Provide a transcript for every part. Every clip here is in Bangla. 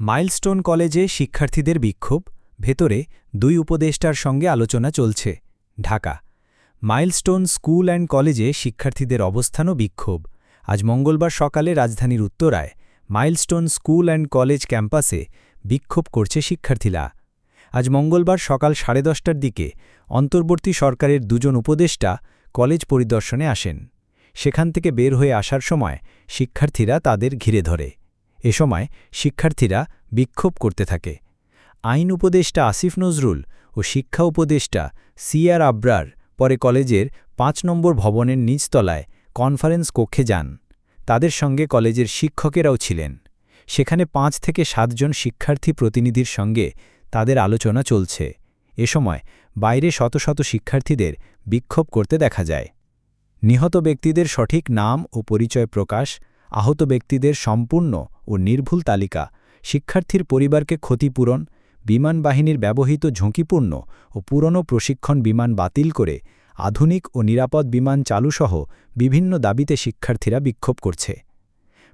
মাইলস্টোন কলেজে শিক্ষার্থীদের বিক্ষোভ, ভেতরে দুই উপদেষ্টার সঙ্গে আলোচনা চলছে, ঢাকা। মাইলস্টোন স্কুল অ্যান্ড কলেজে শিক্ষার্থীদের অবস্থানও বিক্ষোভ। আজ মঙ্গলবার সকালে রাজধানীর উত্তরায় মাইলস্টোন স্কুল অ্যান্ড কলেজ ক্যাম্পাসে বিক্ষোভ করছে শিক্ষার্থীরা। আজ মঙ্গলবার সকাল সাড়ে দশটার দিকে অন্তর্বর্তী সরকারের দুজন উপদেষ্টা কলেজ পরিদর্শনে আসেন। সেখান থেকে বের হয়ে আসার সময় শিক্ষার্থীরা তাদের ঘিরে ধরে। এ সময় শিক্ষার্থীরা বিক্ষোভ করতে থাকে। আইন উপদেষ্টা আসিফ নজরুল ও শিক্ষা উপদেষ্টা সিআর আব্রার পরে কলেজের পাঁচ নম্বর ভবনের নিচতলায় কনফারেন্স কক্ষে যান। তাদের সঙ্গে কলেজের শিক্ষকেরাও ছিলেন। সেখানে পাঁচ থেকে সাতজন শিক্ষার্থী প্রতিনিধির সঙ্গে তাদের আলোচনা চলছে। এ সময় বাইরে শত শত শিক্ষার্থীদের বিক্ষোভ করতে দেখা যায়। নিহত ব্যক্তিদের সঠিক নাম ও পরিচয় প্রকাশ, আহত ব্যক্তিদের সম্পূর্ণ ও নির্ভুল তালিকা, শিক্ষার্থীর পরিবারকে ক্ষতিপূরণ, বিমান বাহিনীর ব্যবহৃত ঝুঁকিপূর্ণ ও পুরনো প্রশিক্ষণ বিমান বাতিল করে আধুনিক ও নিরাপদ বিমান চালুসহ বিভিন্ন দাবিতে শিক্ষার্থীরা বিক্ষোভ করছে।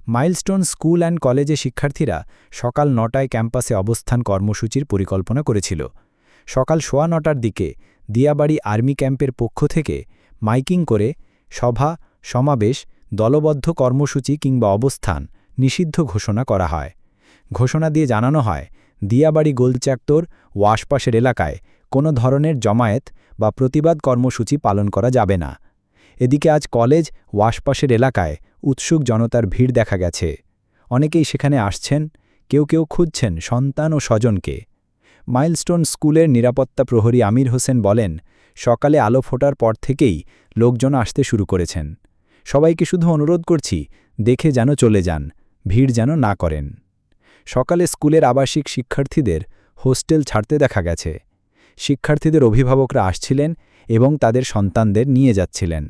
মাইলস্টোন স্কুল অ্যান্ড কলেজে শিক্ষার্থীরা সকাল নটায় ক্যাম্পাসে অবস্থান কর্মসূচির পরিকল্পনা করেছিল। সকাল সোয়া নটার দিকে দিয়াবাড়ি আর্মি ক্যাম্পের পক্ষ থেকে মাইকিং করে সভা, সমাবেশ, দলবদ্ধ কর্মসূচি কিংবা অবস্থান নিষিদ্ধ ঘোষণা করা হয়। ঘোষণা দিয়ে জানানো হয়, দিয়াবাড়ি গোলচাক্তর ও আশপাশের এলাকায় কোনো ধরনের জমায়েত বা প্রতিবাদ কর্মসূচি পালন করা যাবে না। এদিকে আজ কলেজ ও আশপাশের এলাকায় উৎসুক জনতার ভিড় দেখা গেছে। অনেকেই সেখানে আসছেন, কেউ কেউ খুঁজছেন সন্তান ও স্বজনকে। মাইলস্টোন স্কুলের নিরাপত্তা প্রহরী আমির হোসেন বলেন, সকালে আলো ফোটার পর থেকেই লোকজন আসতে শুরু করেছেন। সবাইকে শুধু অনুরোধ করছি, দেখে যেন চলে যান। ভিড় যেন না করেন। সকালে স্কুলের আবাসিক শিক্ষার্থীদের হোস্টেল ছাড়তে দেখা গেছে। শিক্ষার্থীদের অভিভাবকরা আসছিলেন এবং তাদের সন্তানদের নিয়ে যাচ্ছিলেন।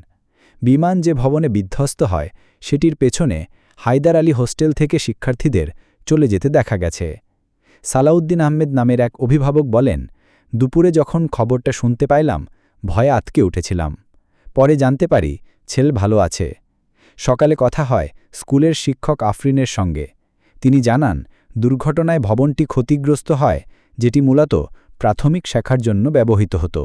বিমান যে ভবনে বিধ্বস্ত হয়, সেটির পেছনে হায়দার আলী হোস্টেল থেকে শিক্ষার্থীদের চলে যেতে দেখা গেছে। সালাউদ্দিন আহমেদ নামের এক অভিভাবক বলেন, দুপুরে যখন খবরটা শুনতে পাইলাম, ভয়ে আতকে উঠেছিলাম। পরে জানতে পারি, ছেল ভালো আছে। সকালে কথা হয় স্কুলের শিক্ষক আফরিনের সঙ্গে। তিনি জানান, দুর্ঘটনায় ভবনটি ক্ষতিগ্রস্ত হয়, যেটি মূলত প্রাথমিক শেখার জন্য ব্যবহৃত হতো।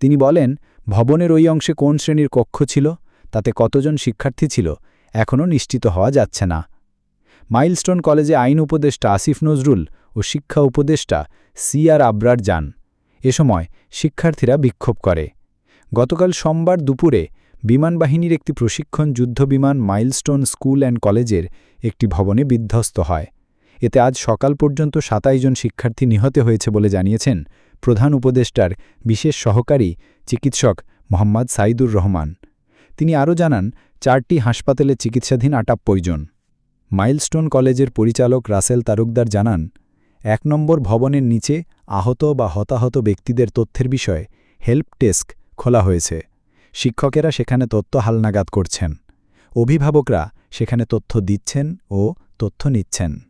তিনি বলেন, ভবনের ওই অংশে কোন শ্রেণির কক্ষ ছিল, তাতে কতজন শিক্ষার্থী ছিল, এখনও নিশ্চিত হওয়া যাচ্ছে না। মাইলস্টোন কলেজে আইন উপদেষ্টা আসিফ নজরুল ও শিক্ষা উপদেষ্টা সি আর আবরার যান। এ সময় শিক্ষার্থীরা বিক্ষোভ করে। গতকাল সোমবার দুপুরে বিমানবাহিনীর একটি প্রশিক্ষণ যুদ্ধবিমান মাইলস্টোন স্কুল অ্যান্ড কলেজের একটি ভবনে বিধ্বস্ত হয়। এতে আজ সকাল পর্যন্ত সাতাই জন শিক্ষার্থী নিহত হয়েছে বলে জানিয়েছেন প্রধান উপদেষ্টার বিশেষ সহকারী চিকিৎসক মোহাম্মদ সাইদুর রহমান। তিনি আরও জানান, চারটি হাসপাতালে চিকিৎসাধীন আটাপ্পই জন। মাইলস্টোন কলেজের পরিচালক রাসেল তারুকদার জানান, এক নম্বর ভবনের নিচে আহত বা হতাহত ব্যক্তিদের তথ্যের বিষয়ে হেল্প ডেস্ক খোলা হয়েছে। শিক্ষকেরা সেখানে তথ্য হালনাগাদ করছেন। অভিভাবকরা সেখানে তথ্য দিচ্ছেন ও তথ্য নিচ্ছেন।